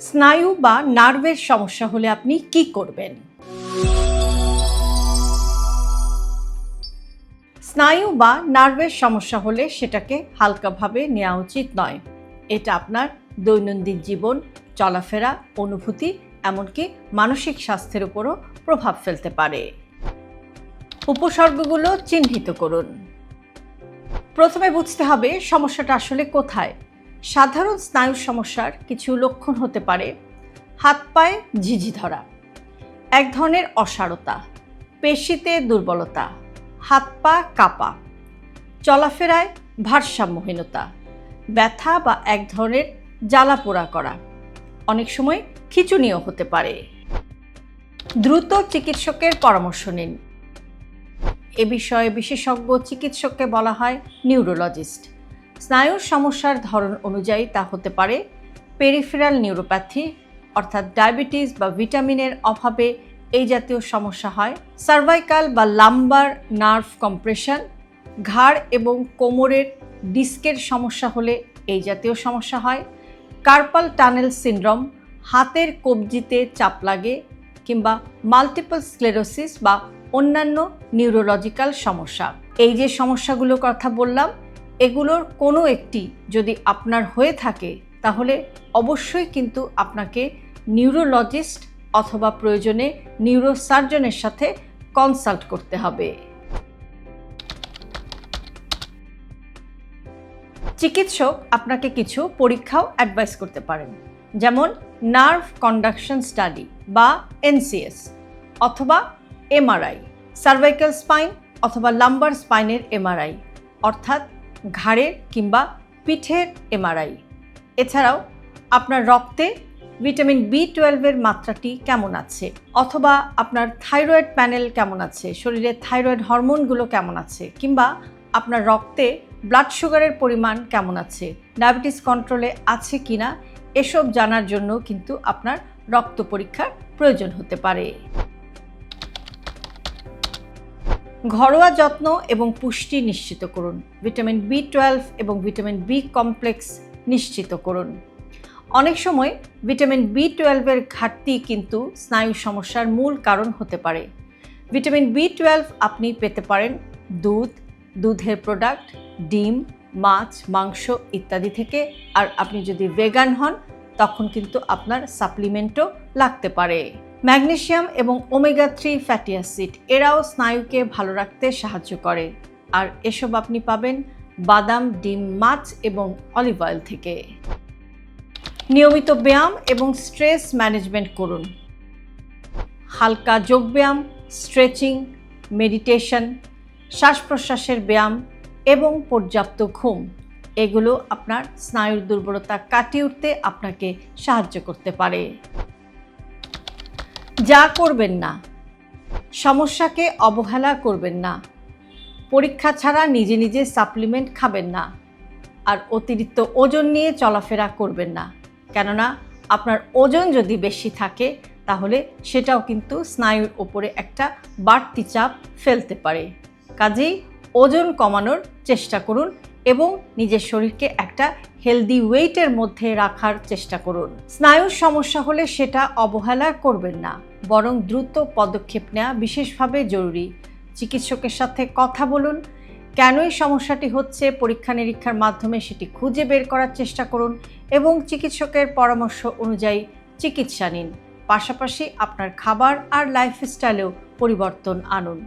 স্নায়ু বা নার্ভের সমস্যা হলে আপনি কি করবেন? স্নায়ু বা নার্ভের সমস্যা হলে সেটাকে হালকাভাবে নেওয়া উচিত নয়। এটা আপনার দৈনন্দিন জীবন, চলাফেরা, অনুভূতি, এমনকি মানসিক স্বাস্থ্যের উপরও প্রভাব ফেলতে পারে। উপসর্গগুলো চিহ্নিত করুন। প্রথমে বুঝতে হবে সমস্যাটা আসলে কোথায়। সাধারণ স্নায়ুর সমস্যার কিছু লক্ষণ হতে পারে। হাত পায়ে ঝিঝি ধরা, এক ধরনের অসারতা, পেশিতে দুর্বলতা, হাত পা কাপা, চলাফেরায় ভারসাম্যহীনতা, ব্যথা বা এক ধরনের জ্বালা পোড়া করা, অনেক সময় খিচুনিও হতে পারে। দ্রুত চিকিৎসকের পরামর্শ নিন। এ বিষয়ে বিশেষজ্ঞ চিকিৎসককে বলা হয় নিউরোলজিস্ট। স্নায়ুর সমস্যার ধরন অনুযায়ী তা হতে পারে পেরিফেরাল নিউরোপ্যাথি, অর্থাৎ ডায়াবেটিস বা ভিটামিনের অভাবে এই জাতীয় সমস্যা হয়। সার্ভাইকাল বা লাম্বার নার্ভ কম্প্রেশন, ঘাড় এবং কোমরের ডিস্কের সমস্যা হলে এই জাতীয় সমস্যা হয়। কার্পাল টানেল সিনড্রোম, হাতের কবজিতে চাপ লাগে কিংবা মাল্টিপল স্ক্লেরোসিস বা অন্যান্য নিউরোলজিক্যাল সমস্যা। এই যে সমস্যাগুলোর কথা বললাম এগুলোর কোনো একটি যদি আপনার হয়ে থাকে, তাহলে অবশ্যই কিন্তু আপনাকে নিউরোলজিস্ট অথবা প্রয়োজনে নিউরোসার্জনের সাথে কনসাল্ট করতে হবে। চিকিৎসক আপনাকে কিছু পরীক্ষাও অ্যাডভাইস করতে পারেন, যেমন নার্ভ কন্ডাকশন স্টাডি বা এনসিএস অথবা এমআরআই সার্ভাইকাল স্পাইন অথবা লাম্বার স্পাইনের এমআরআই অর্থাৎ ঘাড়ের কিংবা পিঠের এমআরআই। এছাড়াও আপনার রক্তে ভিটামিন বি টুয়েলভের মাত্রাটি কেমন আছে? অথবা আপনার থাইরয়েড প্যানেল কেমন আছে? শরীরে থাইরয়েড হরমোনগুলো কেমন আছে? কিংবা আপনার রক্তে ব্লাড সুগারের পরিমাণ কেমন আছে? ডায়াবেটিস কন্ট্রোলে আছে কিনা? এসব জানার জন্য কিন্তু আপনার রক্ত পরীক্ষার প্রয়োজন হতে পারে। ঘরোয়া যত্ন এবং পুষ্টি নিশ্চিত করুন। ভিটামিন বি টুয়েলভ এবং ভিটামিন বি কমপ্লেক্স নিশ্চিত করুন। অনেক সময় ভিটামিন বি টুয়েলভের ঘাটতি কিন্তু স্নায়ু সমস্যার মূল কারণ হতে পারে। ভিটামিন বি টুয়েলভ আপনি পেতে পারেন দুধ, দুধের প্রোডাক্ট ডিম, মাছ, মাংস ইত্যাদি থেকে। আর আপনি যদি ভেগান হন, তখন কিন্তু আপনার সাপ্লিমেন্টও লাগতে পারে। ম্যাগনেসিয়াম এবং ওমেগা থ্রি ফ্যাটি অ্যাসিড এরাও স্নায়ুকে ভালো রাখতে সাহায্য করে। আর এসব আপনি পাবেন বাদাম, ডিম, মাছ এবং অলিভ অয়েল থেকে। নিয়মিত ব্যায়াম এবং স্ট্রেস ম্যানেজমেন্ট করুন। হালকা যোগব্যায়াম স্ট্রেচিং, মেডিটেশন শ্বাস প্রশ্বাসের ব্যায়াম এবং পর্যাপ্ত ঘুম, এগুলো আপনার স্নায়ুর দুর্বলতা কাটিয়ে উঠতে আপনাকে সাহায্য করতে পারে। যা করবেন না, সমস্যাকে অবহেলা করবেন না, পরীক্ষা ছাড়া নিজে নিজে সাপ্লিমেন্ট খাবেন না, আর অতিরিক্ত ওজন নিয়ে চলাফেরা করবেন না। কেননা আপনার ওজন যদি বেশি থাকে, তাহলে সেটাও কিন্তু স্নায়ুর ওপরে একটা বাড়তি চাপ ফেলতে পারে। কাজেই ওজন কমানোর চেষ্টা করুন এবং নিজের শরীরকে একটা হেলদি ওয়েটের মধ্যে রাখার চেষ্টা করুন। স্নায়ুর সমস্যা হলে সেটা অবহেলা করবেন না, বরং দ্রুত পদক্ষেপ নেওয়া বিশেষভাবে জরুরি। চিকিৎসকের সাথে কথা বলুন, কেন এই সমস্যাটি হচ্ছে, পরীক্ষা নিরীক্ষার মাধ্যমে সেটি খুঁজে বের করার চেষ্টা করুন এবং চিকিৎসকের পরামর্শ অনুযায়ী চিকিৎসা নিন। পাশাপাশি আপনার খাবার আর লাইফস্টাইলেও পরিবর্তন আনুন।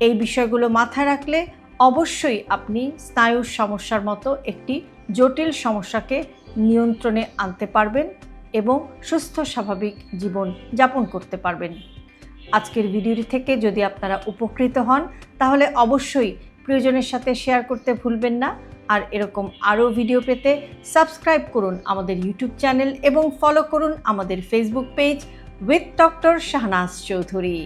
এই বিষয়গুলো মাথায় রাখলে অবশ্যই আপনি স্নায়ুর সমস্যার মতো একটি জটিল সমস্যাকে নিয়ন্ত্রণে আনতে পারবেন এবং সুস্থ, স্বাভাবিক জীবন যাপন করতে পারবেন। আজকের ভিডিওটি থেকে যদি আপনারা উপকৃত হন, তাহলে অবশ্যই প্রিয়জনের সাথে শেয়ার করতে ভুলবেন না। আর এরকম আরও ভিডিও পেতে সাবস্ক্রাইব করুন আমাদের ইউটিউব চ্যানেল এবং ফলো করুন আমাদের Facebook page with doctor Shahnaz Chowdhury.